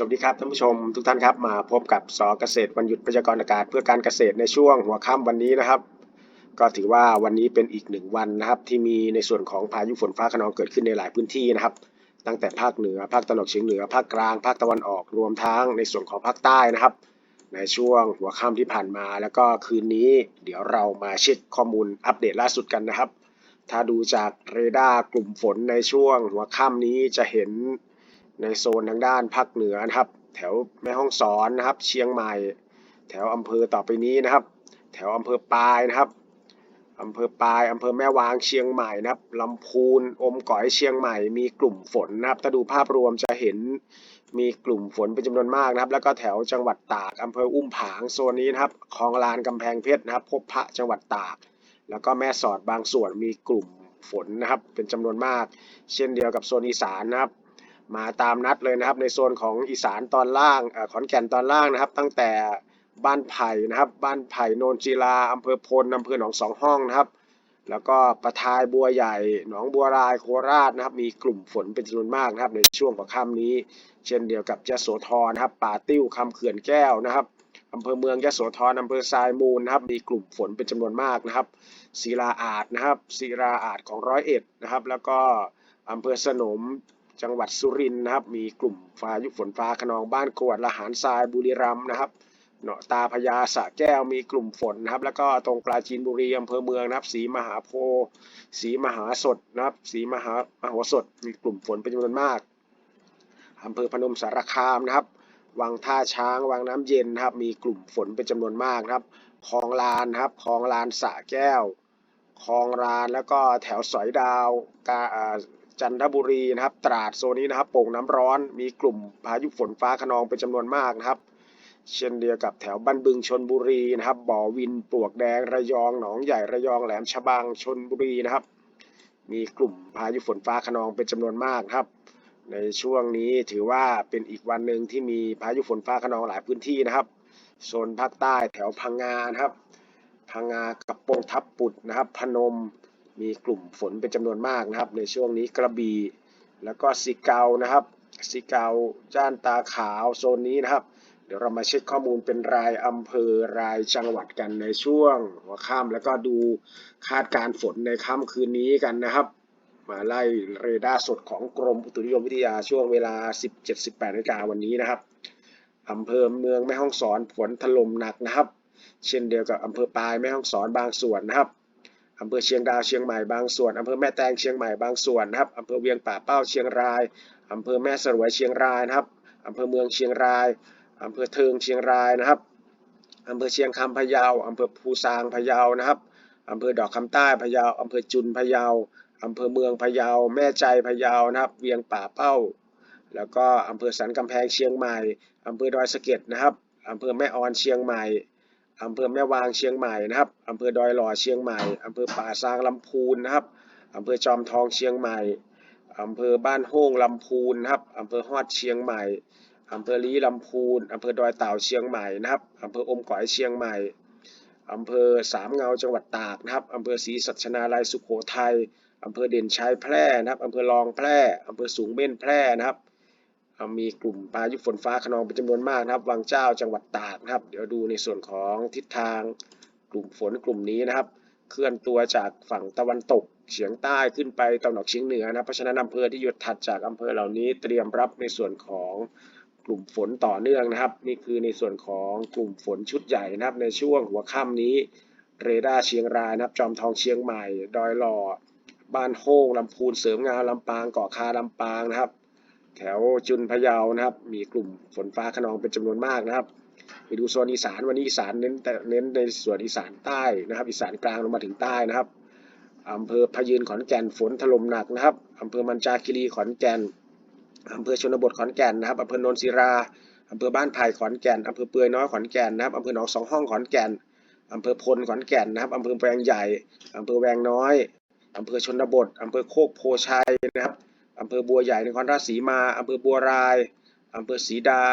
สวัสดีครับท่านผู้ชมทุกท่านครับมาพบกับสอเกษตรวันหยุดพยากรอากาศ เพื่อการเกษตรในช่วงหัวค่ำวันนี้นะครับ ก็ถือว่าวันนี้เป็นอีกหนึ่งวันนะครับที่มีในส่วนของพายุฝนฟ้าคะนองเกิดขึ้นในหลายพื้นที่นะครับ ตั้งแต่ภาคเหนือภาคตะวันออกเฉียงเหนือภาคกลางภาคตะวันออกรวมทั้งในส่วนของภาคใต้นะครับ ในช่วงหัวค่ำที่ผ่านมา แล้วก็คืนนี้ เดี๋ยวเรามาเช็คข้อมูลอัปเดตล่าสุดกันนะครับ ถ้าดูจากเรดาร์กลุ่มฝนในช่วงหัวค่ำนี้จะเห็น ในโซนทางด้านภาคเหนือนะครับ แถวแม่ฮ่องสอนนะครับ เชียงใหม่ แถวอำเภอต่อไปนี้นะครับ แถวอำเภอปายนะครับอำเภอปายอำเภอแม่วางเชียงใหม่นะครับลำพูนอมก๋อยเชียงใหม่ มีกลุ่มฝนนะครับถ้าดูภาพรวมจะเห็นมีกลุ่มฝนเป็นจำนวนมากนะครับ แล้วก็แถวจังหวัดตากอำเภออุ้มผางโซนนี้นะครับคลองลานกำแพงเพชรนะครับ พบพระจังหวัดตาก แล้วก็แม่สอดบางส่วนมีกลุ่มฝนนะครับ เป็นจำนวนมาก เช่นเดียวกับโซนอีสานนะครับ มาตามนัดเลยนะครับ ในโซนของอีสานตอนล่างอขอนแก่นตอนล่างนะครับ ตั้งแต่บ้านไผ่นะครับ บ้านไผ่โนนจีลาอำเภอพลอำเภอหนองสองห้องนะครับ แล้วก็ประทายบัวใหญ่ หนองบัวรายโคราชนะครับ มีกลุ่มฝนเป็นจำนวนมากนะครับ ในช่วงหัวค่ำนี้ เช่นเดียวกับยะโสธรนะครับ ป่าติ้วคำเขื่อนแก้วนะครับอำเภอเมืองยะโสธรอำเภอทรายมูลนะครับ มีกลุ่มฝนเป็นจำนวนมากนะครับศิลาอาจนะครับศิลาอาจของร้อยเอ็ดนะครับ แล้วก็อำเภอสนม จังหวัดสุรินทร์นะครับ มีกลุ่มฟ้ายุฝนฟ้าขนองบ้านกวดละหารทรายบุรีรัมย์นะครับเนาะตาพญาสะแก้วมีกลุ่มฝนนะครับ แล้วก็ตรงปราจีนบุรีอำเภอเมืองนะครับศรีมหาโพธิ์ศรีมหาสดนะครับศรีมหามโหสถมีกลุ่มฝนเป็นจำนวนมากอำเภอพนมสารคามนะครับวังท่าช้างวังน้ำเย็นนะครับ มีกลุ่มฝนเป็นจำนวนมากนะครับคลองลานครับคลองลานสะแก้วคลองลานแล้วก็แถวสอยดาวกา จันทบุรีนะครับ ตราดโซนนี้นะครับโป่งน้ำร้อนมีกลุ่มพายุฝนฟ้าขนองเป็นจำนวนมากนะครับ เช่นเดียวกับแถวบ้านบึงชนบุรีนะครับ บ่อวินปลวกแดงระยองหนองใหญ่ระยองแหลมฉบังชนบุรีนะครับ มีกลุ่มพายุฝนฟ้าขนองเป็นจำนวนมากครับ ในช่วงนี้ถือว่าเป็นอีกวันหนึ่งที่มีพายุฝนฟ้าขนองหลายพื้นที่นะครับโซนภาคใต้แถวพังงานะครับพังงากระโปงทับปุดนะครับ พนม มีกลุ่มฝนเป็นจำนวนมากนะครับ ในช่วงนี้กระบี่แล้วก็สิเกานะครับสิเกาจ้านตาขาวโซนนี้นะครับ เดี๋ยวเรามาเช็คข้อมูลเป็นรายอำเภอรายจังหวัดกันในช่วงหัวค่ำแล้วก็ดูคาดการณ์ฝนในค่ำคืนนี้กันนะครับ มาไล่เรดาร์สดของกรมอุตุนิยมวิทยาช่วงเวลา 17-18นาฬิกาวันนี้นะครับอำเภอเมืองแม่ฮ่องสอนฝนถล่มหนักนะครับ เช่นเดียวกับอำเภอปลายแม่ฮ่องสอนบางส่วนนะครับ อำเภอเชียงดาวเชียงใหม่บางส่วนอำเภอแม่แตงเชียงใหม่บางส่วนนะครับอำเภอเวียงป่าเป้าเชียงรายอำเภอแม่สรวยเชียงรายนะครับอำเภอเมืองเชียงรายอำเภอเทิงเชียงรายนะครับอำเภอเชียงคำพะเยาอำเภอภูซางพะเยานะครับอำเภอดอกคำใต้พะเยาอำเภอจุนพะเยาอำเภอเมืองพะเยา แม่ใจพะเยานะครับ เวียงป่าเป้า แล้วก็อำเภอสันกำแพงเชียงใหม่อำเภอดอยสะเก็ดนะครับอำเภอแม่ออนเชียงใหม่ อำเภอแม่วางเชียงใหม่นะครับอำเภอดอยหล่อเชียงใหม่อำเภอป่าซางลำพูนนะครับอำเภอจอมทองเชียงใหม่อำเภอบ้านโฮ่งลำพูนนะครับอำเภอฮอดเชียงใหม่อำเภอลีลำพูนอำเภอดอยเต่าเชียงใหม่นะครับอำเภออมก๋อยเชียงใหม่อำเภอสามเงาจังหวัดตากนะครับอำเภอศรีสัชนาลัยสุโขทัยอำเภอเด่นชัยแพร่นะครับอำเภอรองแพร่อำเภอสูงเม่นแพร่นะครับ มีกลุ่มพายุฝนฟ้าขนองเป็นจำนวนมากนะครับ วังเจ้าจังหวัดตากนะครับ เดี๋ยวดูในส่วนของทิศทางกลุ่มฝนกลุ่มนี้นะครับ เคลื่อนตัวจากฝั่งตะวันตกเฉียงใต้ขึ้นไปตะวันออกเฉียงเหนือนะครับเพราะฉะนั้นอำเภอที่อยู่ถัดจากอำเภอเหล่านี้เตรียมรับในส่วนของกลุ่มฝนต่อเนื่องนะครับ นี่คือในส่วนของกลุ่มฝนชุดใหญ่นะครับ ในช่วงหัวค่ำนี้ เรดาร์เชียงรายนะครับ จอมทองเชียงใหม่ ดอยหล่อ บ้านโฮ่งลำพูนเสริมงามลำปางเกาะคาลำปางนะครับ แถวจุนพะเยานะครับ มีกลุ่มฝนฟ้าขนองเป็นจำนวนมากนะครับ ไปดูโซนอีสานวันนี้อีสานเน้นแต่เน้นในส่วนอีสานใต้นะครับ อีสานกลางลงมาถึงใต้นะครับอำเภอพะยืนขอนแก่นฝนถล่มหนักนะครับอำเภอมันจาคิรีขอนแก่นอำเภอชนบทขอนแก่นนะครับอำเภอโนนศิราอำเภอบ้านไผ่ขอนแก่นอำเภอเปือยน้อยขอนแก่นนะครับอำเภอหนองสองห้องขอนแก่นอำเภอพลขอนแก่นนะครับอำเภอแวงใหญ่อำเภอแวงน้อยอำเภอชนบทอำเภอโคกโพชัยนะครับ อำเภอบัวใหญ่นครราชสีมาอำเภอบัวรายอำเภอศรีดา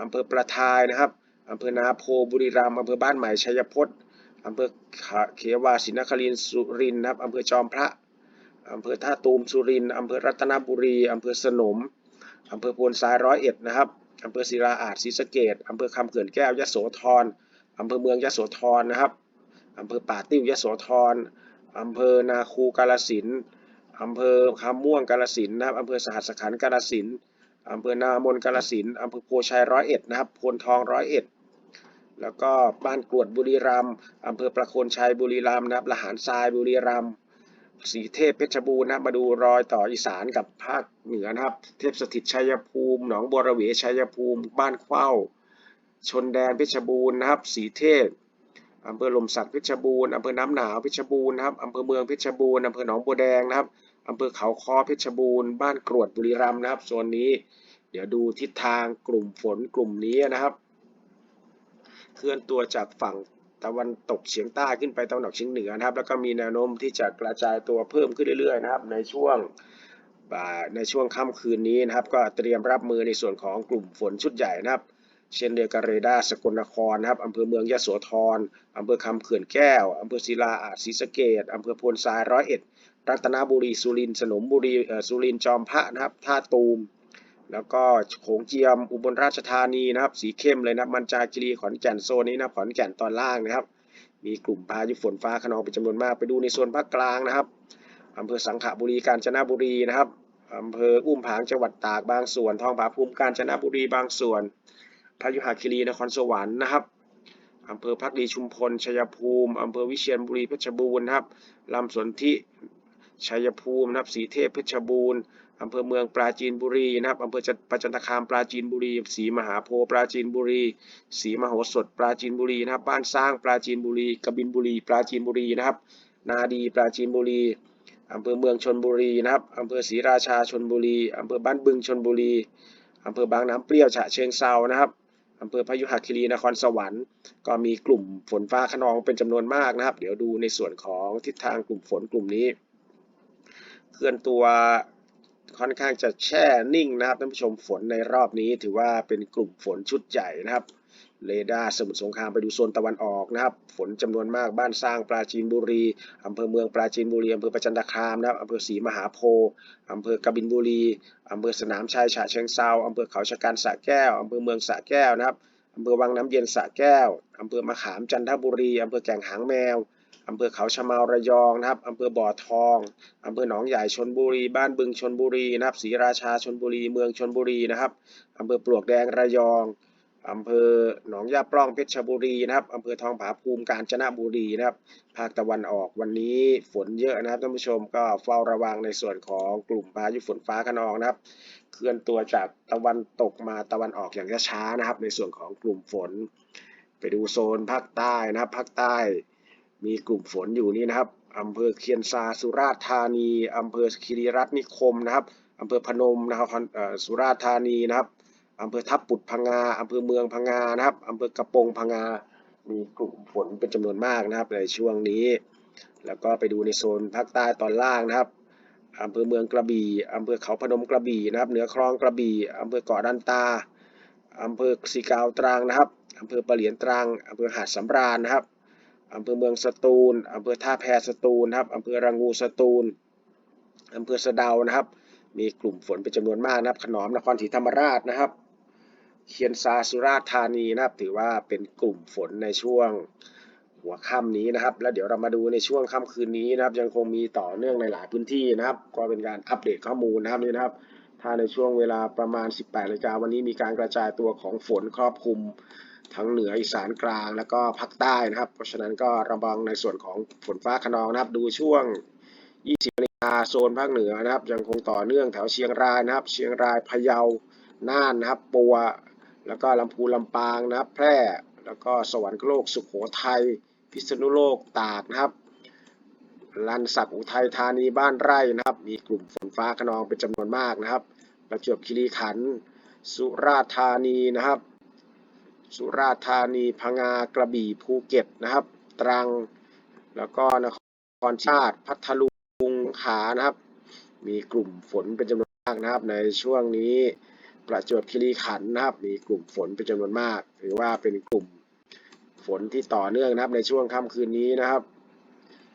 อำเภอประทายนะครับอำเภอนาโพบุรีรัมย์อำเภอบ้านใหม่ชัยพจน์อำเภอเขวาสินครินสุรินนะครับอำเภอจอมพระอำเภอท่าตูมสุรินอำเภอรัตนบุรีอำเภอสนมอำเภอโพนทรายร้อยเอ็ดนะครับอำเภอศิลาอาจศรีสะเกดอำเภอคำเขื่อนแก้วยโสธรอำเภอเมืองยโสธรนะครับอำเภอป่าติ้วยโสธรอำเภอนาคูกาลสิน อำเภอคำม่วงกาลสินนะครับอำเภอสหัสขันกาลสินอำเภอนามนกาลสินอำเภอโพชัยร้อยเอ็ดนะครับโพนทองร้อยเอ็ดแล้วก็บ้านกรวดบุรีรัมย์อำเภอประโคนชัยบุรีรัมย์นะครับละหารทรายบุรีรัมย์สีเทพเพชรบูรณ์นะครับมาดูรอยต่ออีสานกับภาคเหนือนะครับ เทพสถิตชัยภูมิ หนองบัวระเวชัยภูมิ บ้านเข้า ชนแดนเพชรบูรณ์นะครับ สีเทพอำเภอลมสักเพชรบูรณ์อำเภอน้ำหนาวเพชรบูรณ์นะครับอำเภอเมืองเพชรบูรณ์อำเภอหนองบัวแดงนะครับ อำเภอเขาคอเพชรบูรณ์บ้านกรวดบุรีรัมย์นะครับโซนนี้ เดี๋ยวดูทิศทางกลุ่มฝนกลุ่มนี้นะครับ เคลื่อนตัวจากฝั่งตะวันตกเฉียงใต้ขึ้นไปตะวันออกเฉียงเหนือนะครับ แล้วก็มีแนวโน้มที่จะกระจายตัวเพิ่มขึ้นเรื่อยๆนะครับ ในช่วงในช่วงค่ำคืนนี้นะครับ ก็เตรียมรับมือในส่วนของกลุ่มฝนชุดใหญ่นะครับ เช่นเดียวกับเรดาร์สกลนครนะครับอำเภอเมืองยะโสธรอำเภอคำเขื่อนแก้วอำเภอศิลาอาจศรีสะเกดอำเภอโพนทรายร้อยเอ็ด รัตนบุรีสุรินสนมบุรีสุรินจอมพระนะครับท่าตูม แล้วก็โขงเจียมอุบลราชธานีนะครับ สีเข้มเลยนะมันจาคีรีขอนแก่นโซนนี้นะขอนแก่นตอนล่างนะครับ มีกลุ่มพายุฝนฟ้าขนองเป็นจำนวนมากไปดูในส่วนภาคกลางนะครับอำเภอสังขบุรีกาญจนบุรีนะครับอำเภออุ้มผางจังหวัดตากบางส่วน ทองผาภูมิกาญจนบุรีบางส่วนพายุหาคีรีนครสวรรค์นะครับอำเภอพักดีชุมพลชัยภูมิอำเภอวิเชียรบุรีเพชรบูรณ์นะครับลำสนธิ ชัยภูมินะครับสีเทพเพชรบูรณ์อำเภอเมืองปราจีนบุรีนะครับอำเภอจัประจันตคามปราจีนบุรีศรีมหาโพปราจีนบุรีศรีมโหสถปราจีนบุรีนะครับ บ้านสร้างปราจีนบุรีกบินบุรี ปราจีนบุรีนะครับ นาดีปราจีนบุรีอำเภอเมืองชนบุรีนะครับอำเภอศรีราชาชนบุรีอำเภอบ้านบึงชนบุรีอำเภอบางน้ำเปรี้ยวฉะเชิงเซานะครับอำเภอพยุหคีรีนครสวรรค์ ก็มีกลุ่มฝนฟ้าขนองเป็นจำนวนมากนะครับ เดี๋ยวดูในส่วนของทิศทางกลุ่มฝนกลุ่มนี้ เคลื่อนตัวค่อนข้างจะแช่นิ่งนะครับท่านผู้ชมฝนในรอบนี้ถือว่าเป็นกลุ่มฝนชุดใหญ่นะครับเรดาร์สมุทรสงครามไปดูโซนตะวันออกนะครับ ฝนจำนวนมากบ้านสร้างปราจีนบุรีอำเภอเมืองปราจีนบุรีอำเภอประจันตคามนะครับอำเภอศรีมหาโพธิ์อำเภอกบินบุรีอำเภอสนามชัยฉะเชิงเซาอำเภอเขาชะกันสระแก้วอำเภอเมืองสระแก้วนะครับอำเภอวังน้ำเย็นสระแก้วอำเภอมะขามจันทบุรีอำเภอแก่งหางแมว อำเภอเขาชะเมาระยองนะครับอำเภอบ่อทองอำเภอหนองใหญ่ชนบุรี บ้านบึงชนบุรีนะครับศรีราชาชนบุรี เมืองชนบุรีนะครับอำเภอปลวกแดงระยองอำเภอหนองยาปล้องเพชรบุรีนะครับอำเภอทองผาภูมิกาญจนบุรีนะครับภาคตะวันออกวันนี้ฝนเยอะนะครับท่านผู้ชมก็เฝ้าระวังในส่วนของกลุ่มพายุฝนฟ้าขนองนะครับ เคลื่อนตัวจากตะวันตกมาตะวันออกอย่างช้าๆนะครับ ในส่วนของกลุ่มฝน ไปดูโซนภาคใต้นะครับภาคใต้ มีกลุ่มฝนอยู่นี่นะครับอำเภอเคียนซาสุราษฎร์ธานีอำเภอคีรีรัตน์นิคมนะครับอำเภอพนมนะครับสุราษฎร์ธานีนะครับอำเภอทับปุดพังงาอำเภอเมืองพังงานะครับอำเภอกระโปรงพังงา มีกลุ่มฝนเป็นจำนวนมากนะครับในช่วงนี้ แล้วก็ไปดูในโซนภาคใต้ตอนล่างนะครับอำเภอเมืองกระบี่อำเภอเขาพนมกระบี่นะครับ เหนือคลองกระบี่อำเภอเกาะดันตาอำเภอสีกาวตรังนะครับอำเภอปะเหลียนตรังอำเภอหาดสำราญนะครับ อำเภอเมืองสตูลอำเภอท่าแพสตูลนะครับอำเภอระงูสตูลอำเภอสะเดานะครับ มีกลุ่มฝนเป็นจำนวนมากนะครับ ขนอมนครศรีธรรมราชนะครับ เคียนซาสุราษฎร์ธานีนะครับ ถือว่าเป็นกลุ่มฝนในช่วงหัวค่ำนี้นะครับ แล้วเดี๋ยวเรามาดูในช่วงค่ำคืนนี้นะครับ ยังคงมีต่อเนื่องในหลายพื้นที่นะครับ ก็เป็นการอัปเดตข้อมูลนะครับนี่นะครับ ถ้าในช่วงเวลาประมาณ 18นาฬิกาวันนี้มีการกระจายตัวของฝนครอบคลุม ทั้งเหนืออีสานกลางแล้วก็ภาคใต้นะครับ เพราะฉะนั้นก็ระวังในส่วนของฝนฟ้าขนองนะครับ ดูช่วง 20นาฬิกาโซนภาคเหนือนะครับ ยังคงต่อเนื่องแถวเชียงรายนะครับ เชียงรายพะเยาน่านนะครับปัว แล้วก็ลำพูนลำปางนะครับ แพร่ แล้วก็สวรรคโลกสุขโขทัยพิษณุโลกตากนะครับลันสักอุทัยธานีบ้านไร่นะครับ มีกลุ่มฝนฟ้าขนองเป็นจำนวนมากนะครับ ประจวบคีรีขันธ์สุราษฎร์ธานีนะครับ สุราษฎร์ธานีพังงากระบี่ภูเก็ตนะครับ ตรังแล้วก็นครชาติพัทลุงขานะครับ มีกลุ่มฝนเป็นจำนวนมากนะครับ ในช่วงนี้ประจวบคีรีขันธ์นะครับ มีกลุ่มฝนเป็นจำนวนมาก ถือว่าเป็นกลุ่มฝนที่ต่อเนื่องนะครับ ในช่วงค่ำคืนนี้นะครับ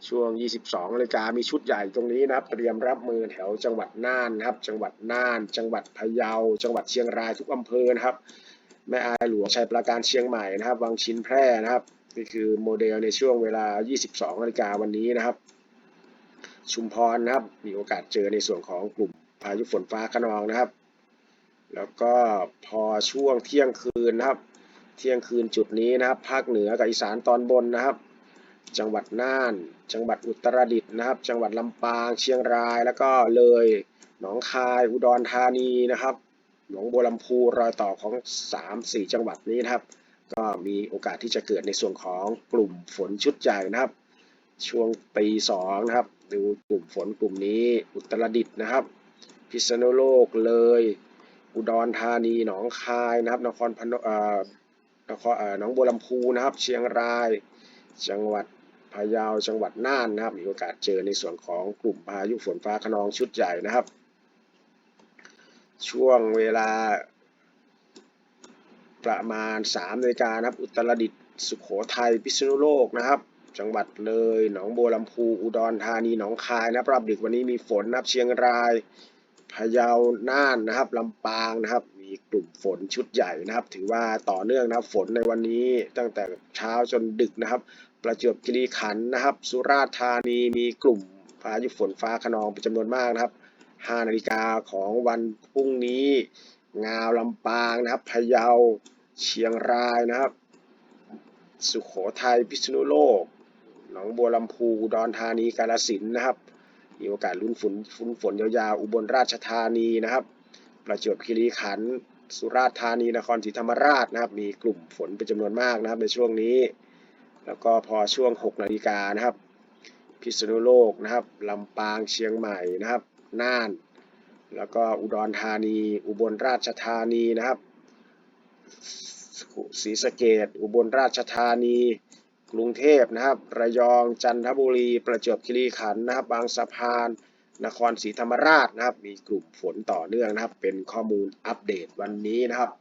ช่วง 22นาฬิกามีชุดใหญ่ตรงนี้นะครับ เตรียมรับมือแถวจังหวัดน่านนะครับ จังหวัดน่าน จังหวัดพะเยา จังหวัดเชียงรายทุกอำเภอนะครับ แม่อายหลวงชัยปราการเชียงใหม่นะครับ วังชินแพร่นะครับนี่คือโมเดลในช่วงเวลา 22นาฬิกาวันนี้นะครับ ชุมพรนะครับ มีโอกาสเจอในส่วนของกลุ่มพายุฝนฟ้าคะนองนะครับ แล้วก็พอช่วงเที่ยงคืนนะครับ เที่ยงคืนจุดนี้นะครับ ภาคเหนือกับอีสานตอนบนนะครับ จังหวัดน่าน จังหวัดอุตรดิตถ์นะครับ จังหวัดลำปาง เชียงราย แล้วก็เลย หนองคาย อุดรธานีนะครับ หนองบัวลำพูรอยต่อของ 3-4 จังหวัดนี้นะครับ ก็มีโอกาสที่จะเกิดในส่วนของกลุ่มฝนชุดใหญ่นะครับ ช่วงตีสองนะครับ ดูกลุ่มฝนกลุ่มนี้อุตรดิตถ์นะครับ พิษณุโลกเลย อุดรธานีหนองคายนะครับ นครพนมนครหนองบัวลำพูนะครับ เชียงราย จังหวัดพะเยาจังหวัดน่านนะครับ มีโอกาสเจอในส่วนของกลุ่มพายุฝนฟ้าคะนองชุดใหญ่นะครับ ช่วงเวลาประมาณ3นาฬิกานะครับ อุตรดิตถ์สุโขทัยพิษณุโลกนะครับ จังหวัดเลย หนองบัวลำพูอุดรธานีหนองคายนะครับรับดึกวันนี้มีฝนนะครับเชียงรายพะเยาน่านนะครับลำปางนะครับ มีกลุ่มฝนชุดใหญ่นะครับ ถือว่าต่อเนื่องนะครับฝนในวันนี้ตั้งแต่เช้าจนดึกนะครับ ประจวบคีรีขันธ์นะครับ สุราษฎร์ธานีมีกลุ่มพายุฝนฟ้าคะนองเป็นจำนวนมากนะครับ 5นาฬิกาของวันพรุ่งนี้ งาวลำปางนะครับพะเยาเชียงรายนะครับ สุโขทัยพิษณุโลก หนองบัวลำพูดอุดรธานีกาฬสินนะครับมีโอกาสลุ้นฝนฝนฝนยาวๆอุบลราชธานีนะครับ ประจวบคีรีขันธ์สุราษฎร์ธานีนครศรีธรรมราชนะครับ มีกลุ่มฝนเป็นจำนวนมากนะครับในช่วงนี้ แล้วก็พอช่วง 6 นาฬิกานะครับ พิษณุโลกนะครับลำปางเชียงใหม่นะครับ น่าน แล้วก็อุดรธานี อุบลราชธานีนะครับศรีสะเกดอุบลราชธานี กรุงเทพนะครับ ระยอง จันทบุรี ประจวบคีรีขันธ์นะครับ บางสะพาน นครศรีธรรมราชนะครับ มีกลุ่มฝนต่อเนื่องนะครับ เป็นข้อมูลอัปเดตวันนี้นะครับ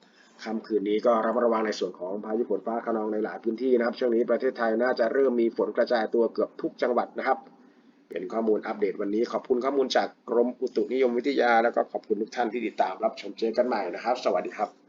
ค่ำคืนนี้ก็ระมัดระวังในส่วนของพายุฝนฟ้าคะนองในหลายพื้นที่นะครับ ช่วงนี้ประเทศไทยน่าจะเริ่มมีฝนกระจายตัวเกือบทุกจังหวัดนะครับ เป็นข้อมูลอัปเดตวันนี้ขอบคุณข้อมูลจากกรมอุตุนิยมวิทยา แล้วก็ขอบคุณทุกท่านที่ติดตามรับชมเจอกันใหม่นะครับ สวัสดีครับ